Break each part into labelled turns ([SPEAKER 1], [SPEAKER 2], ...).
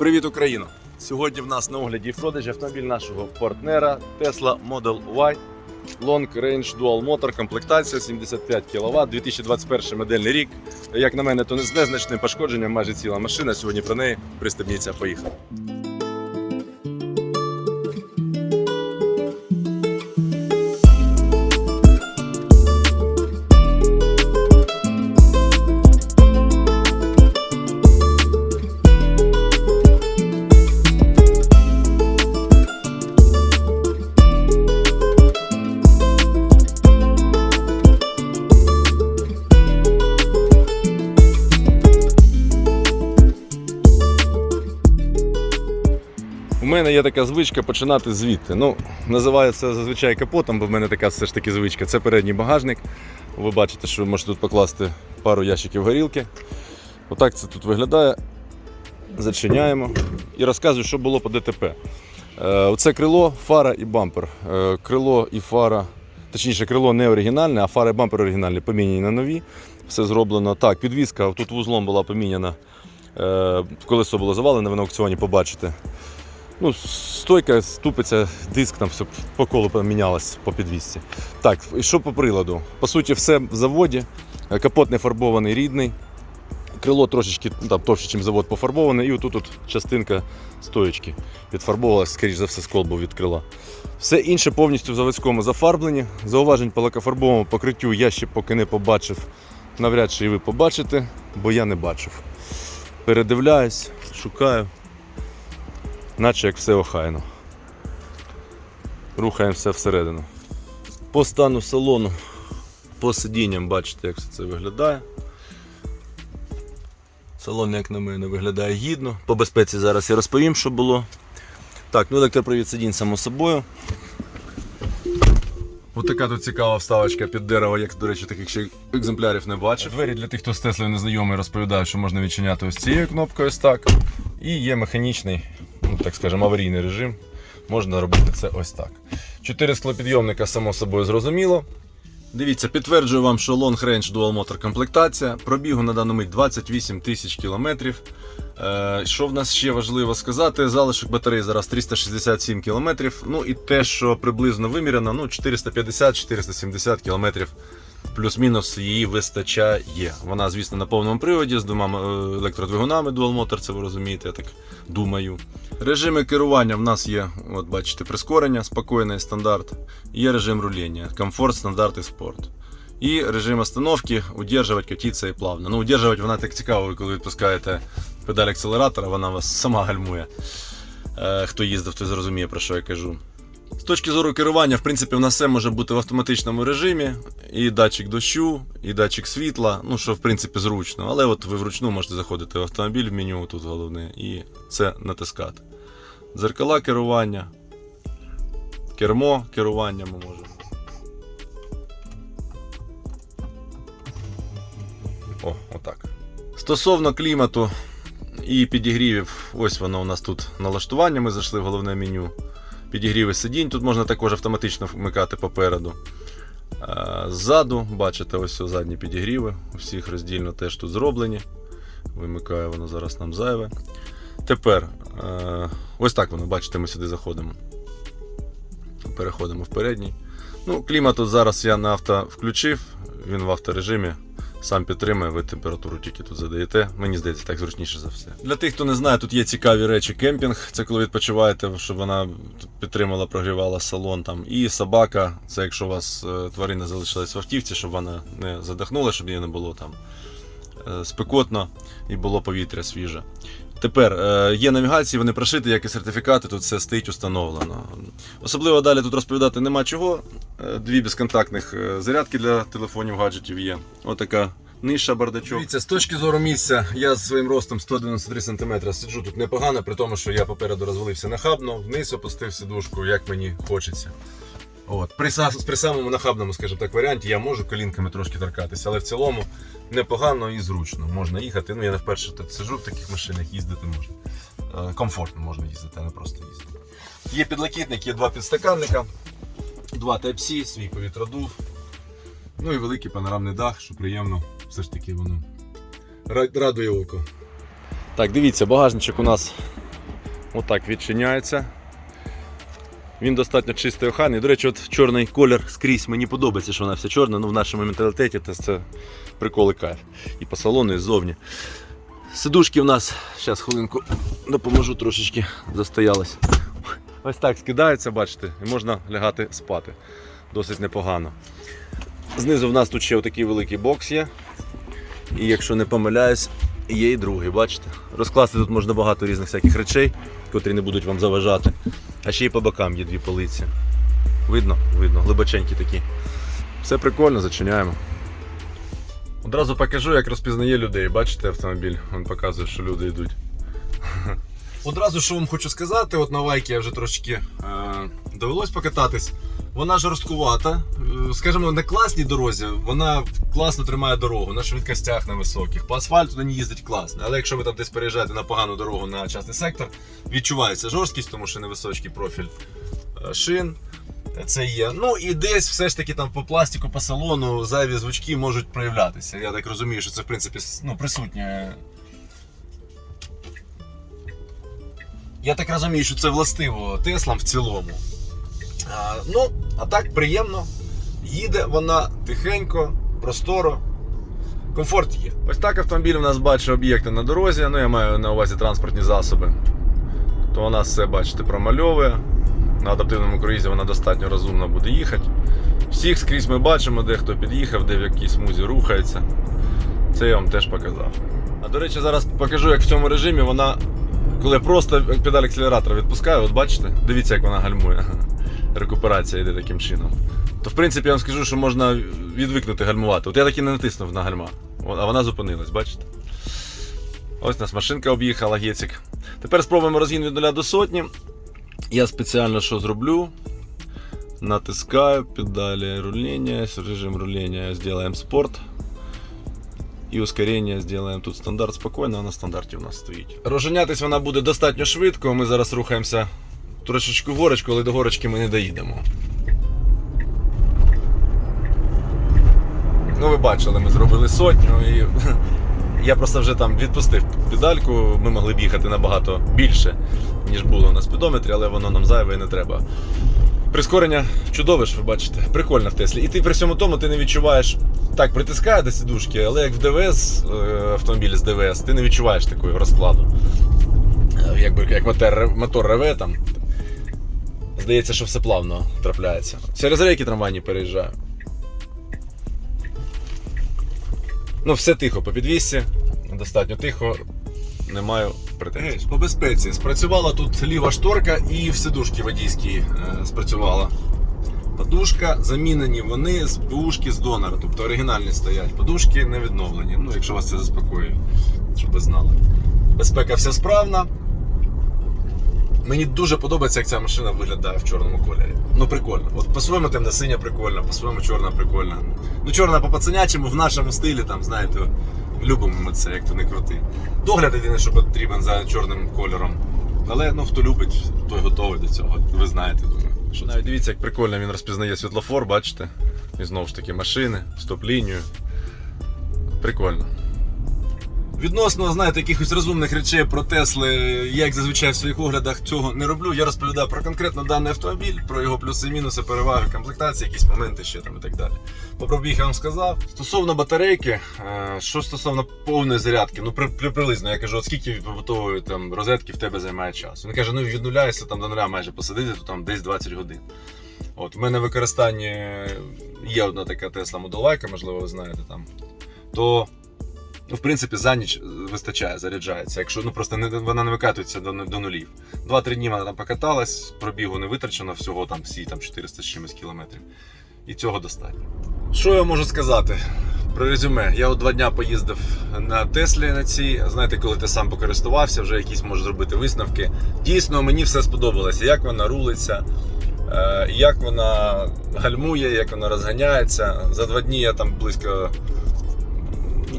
[SPEAKER 1] Привіт, Україна! Сьогодні в нас на огляді і продажі автомобіль нашого партнера Tesla Model Y Long Range Dual Motor, комплектація 75 кВт, 2021 модельний рік. Як на мене, то не з незначним пошкодженням, майже ціла машина. Сьогодні про неї пристебніться, поїхали. Мене є така звичка починати звідти. Ну, називаю це зазвичай капотом, бо в мене така все ж таки звичка. Це передній багажник. Ви бачите, що ви можете тут покласти пару ящиків горілки. Отак це тут виглядає. Зачиняємо і розказую, що було по ДТП. Е, Оце крило, фара і бампер. Е, Крило і фара, точніше, крило не оригінальне, а фара і бампер оригінальні, поміняні на нові. Все зроблено так. Підвізка тут вузлом була поміняна. Е, Колесо було завалене, ви на аукціоні побачите. Ну, стойка, ступиця, диск там все по колу помінялось по підвісці. Так, і що по приладу? По суті, все в заводі. Е, Капот не фарбований, рідний. Крило трошечки ну, там, товще, ніж завод пофарбоване, і отут от частинка стоєчки підфарбовувалась, скоріш за все, скол був від крила. Все інше повністю в заводському зафарбленні. Зауважень по лакофарбовому покриттю я ще поки не побачив. Навряд чи і ви побачите, бо я не бачив. Передивляюсь, шукаю наче як все охайно. Рухаємо все всередину. По стану салону, по сидінням бачите, як все це виглядає. Салон, як на мене, виглядає гідно. По безпеці зараз я розповім, що було. Так, ну електропривід сидінь, само собою. Ось така тут цікава вставочка під дерево, як, до речі, таких ще екземплярів не бачив. Двері для тих, хто з Теслою не знайомий, розповідаю, що можна відчиняти ось цією кнопкою ось так. І є механічний, так скажемо, аварійний режим. Можна робити це ось так. Чотири склопідйомника, само собою, зрозуміло. Дивіться, підтверджую вам, що Long Range Dual Motor комплектація. Пробігу на дану мить 28 тисяч кілометрів. Е, Що в нас ще важливо сказати? Залишок батареї зараз 367 кілометрів. Ну і те, що приблизно виміряно, ну 450-470 кілометрів плюс-мінус її вистачає. Вона, звісно, на повному приводі з двома е, електродвигунами Dual Motor, це ви розумієте, я так думаю. Режими керування в нас є, от бачите, прискорення, спокійний стандарт. Є режим рулення, комфорт, стандарт і спорт. І режим остановки, удержувати, катитися і плавно. Ну, удержувати вона так цікаво, коли відпускаєте педаль акселератора, вона вас сама гальмує. Е, хто їздив, той зрозуміє, про що я кажу. З точки зору керування, в принципі, в нас все може бути в автоматичному режимі. І датчик дощу, і датчик світла, ну що в принципі зручно. Але от ви вручну можете заходити в автомобіль в меню, тут головне, і це натискати. Дзеркала керування, кермо керування ми можемо. О, отак. Стосовно клімату і підігрівів, ось воно у нас тут налаштування. Ми зайшли в головне меню. Підігріви сидінь, тут можна також автоматично вмикати попереду. Ззаду, бачите, ось задні підігріви. У всіх роздільно теж тут зроблені. Вимикає воно зараз нам зайве. Тепер, ось так воно, бачите, ми сюди заходимо. Переходимо в передній. Ну, клімат тут зараз я на авто включив, він в авторежимі. Сам підтримує, ви температуру тільки тут задаєте. Мені здається, так зручніше за все. Для тих, хто не знає, тут є цікаві речі. Кемпінг це коли відпочиваєте, щоб вона підтримала, прогрівала салон. Там. І собака, це якщо у вас е, тварина залишилась в автівці, щоб вона не задихнула, щоб її не було там е, спекотно і було повітря свіже. Тепер е, є навігації, вони прошиті, як і сертифікати, тут все стоїть установлено. Особливо далі тут розповідати нема чого. Е, Дві безконтактних е, зарядки для телефонів, гаджетів є. Отака ниша бардачок. Дивіться, з точки зору місця, я з своїм ростом 193 см сиджу тут непогано, при тому, що я попереду розвалився нахабно, вниз опустив сидушку, як мені хочеться. От. При, при самому нахабному, скажімо так, варіанті я можу колінками трошки торкатися, але в цілому непогано і зручно. Можна їхати. Ну, я не вперше тут сиджу в таких машинах, їздити можна. Е, Комфортно можна їздити, а не просто їздити. Є підлокітник, є два підстаканника, два Type-C, свій повітродув. Ну і великий панорамний дах, що приємно, все ж таки воно радує око. Так, дивіться, багажничок у нас Отак відчиняється. Він достатньо чистий охайний. До речі, от чорний колір скрізь мені подобається, що вона вся чорна. Ну, в нашому менталітеті це, це прикол і кайф. І по салону, і ззовні. Сидушки в нас, зараз хвилинку допоможу трошечки застоялись. Ось так скидається, бачите, і можна лягати спати. Досить непогано. Знизу в нас тут ще отакий великий бокс є. І якщо не помиляюсь, є і другий, бачите? Розкласти тут можна багато різних всяких речей, котрі не будуть вам заважати. А ще й по бокам є дві полиці. Видно? Видно, глибоченькі такі. Все прикольно, зачиняємо. Одразу покажу, як розпізнає людей. Бачите автомобіль? Він показує, що люди йдуть. Одразу що вам хочу сказати, от на лайки я вже трошки е, довелось покататись. Вона жорсткувата, е, скажімо, на класній дорозі вона класно тримає дорогу на швидкостях на високих. По асфальту на ній їздить класно. Але якщо ви там десь переїжджаєте на погану дорогу на частний сектор, відчувається жорсткість, тому що невисокий профіль е, шин. Це є. Ну і десь все ж таки там по пластику, по салону зайві звучки можуть проявлятися. Я так розумію, що це в принципі ну, присутнє. Я так розумію, що це властиво Теслам в цілому. Ну, а так приємно. Їде вона тихенько, просторо. Комфорт є. Ось так автомобіль у нас бачить об'єкти на дорозі. Ну, я маю на увазі транспортні засоби. То вона все, бачите, промальовує. На адаптивному круїзі вона достатньо розумно буде їхати. Всіх скрізь ми бачимо, де хто під'їхав, де в якій смузі рухається. Це я вам теж показав. А до речі, зараз покажу, як в цьому режимі вона, коли просто педаль акселератора відпускаю, от бачите, дивіться, як вона гальмує. Рекуперація йде таким чином. То в принципі я вам скажу, що можна відвикнути гальмувати. От я таки не натиснув на гальма, а вона зупинилась, бачите? Ось нас машинка об'їхала гецик. Тепер спробуємо розгін від 0 до сотні. Я спеціально що зроблю? Натискаю педали руления, режим руления сделаем спорт. І ускорення зробимо тут стандарт спокійно, а на стандарті у нас стоїть. Розженятись вона буде достатньо швидко. Ми зараз рухаємося трошечки горочку, але до горочки ми не доїдемо. Ну, ви бачили, ми зробили сотню і я просто вже там відпустив педальку. Ми могли б їхати набагато більше, ніж було на спідометрі, але воно нам зайве і не треба. Прискорення чудове ж, ви бачите, прикольно в Теслі. І ти при всьому тому ти не відчуваєш. Так, притискає до сідушки, але як в ДВС, е, автомобілі з ДВС, ти не відчуваєш такого розкладу. Е, Якби як мотор, мотор реве там. Здається, що все плавно трапляється. Через рейки трамвайні переїжджаю. Ну, все тихо по підвісці, достатньо тихо, не маю претензій. По безпеці. Спрацювала тут ліва шторка і в сидушки водійській е, спрацювала. Подушка замінені вони з бушки з донора, тобто оригінальні стоять. Подушки не відновлені. Ну, якщо вас це заспокоює, щоб ви знали. Безпека вся справна. Мені дуже подобається, як ця машина виглядає в чорному кольорі. Ну прикольно. От по-своєму темна синя прикольна, по-своєму чорна прикольна. Ну, чорна по пацанячому в нашому стилі, там, знаєте, любимо ми це, як то не крути. Догляд єдине, що потрібен за чорним кольором. Але ну хто любить, той готовий до цього. Ви знаєте, думаю. Що навіть дивіться, як прикольно він розпізнає світлофор, бачите? І знову ж таки машини, стоп-лінію. Прикольно. Відносно, знаєте, якихось розумних речей про Тесли, я як зазвичай в своїх оглядах цього не роблю. Я розповідаю про конкретно даний автомобіль, про його плюси мінуси, переваги, комплектації, якісь моменти ще там і так далі. По пробіг я вам сказав. Стосовно батарейки, е, що стосовно повної зарядки, ну при, при- приблизно я кажу, от скільки побутової там розетки в тебе займає часу. Він каже, ну від там до нуля майже посадити, то там десь 20 годин. От, в мене в використанні є одна така Tesla Model Y, можливо, ви знаєте там. То Ну, в принципі, за ніч вистачає, заряджається. Якщо ну просто не, вона не викатується до, до нулів. Два-три дні вона там покаталась, пробігу не витрачено, всього там всі там 400 з чимось кілометрів. І цього достатньо. Що я можу сказати? Про резюме. Я от два дня поїздив на Теслі на цій. Знаєте, коли ти сам покористувався, вже якісь можеш зробити висновки. Дійсно, мені все сподобалося, як вона рулиться, е, як вона гальмує, як вона розганяється. За два дні я там близько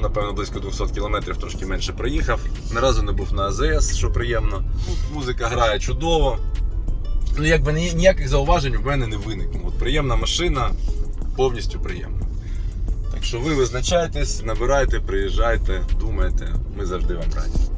[SPEAKER 1] напевно, близько 200 кілометрів, трошки менше проїхав. Ні разу не був на АЗС, що приємно. Музика грає чудово. Ну, якби ніяких зауважень в мене не виникло. От приємна машина, повністю приємна. Так що ви визначайтесь, набирайте, приїжджайте, думайте, ми завжди вам раді.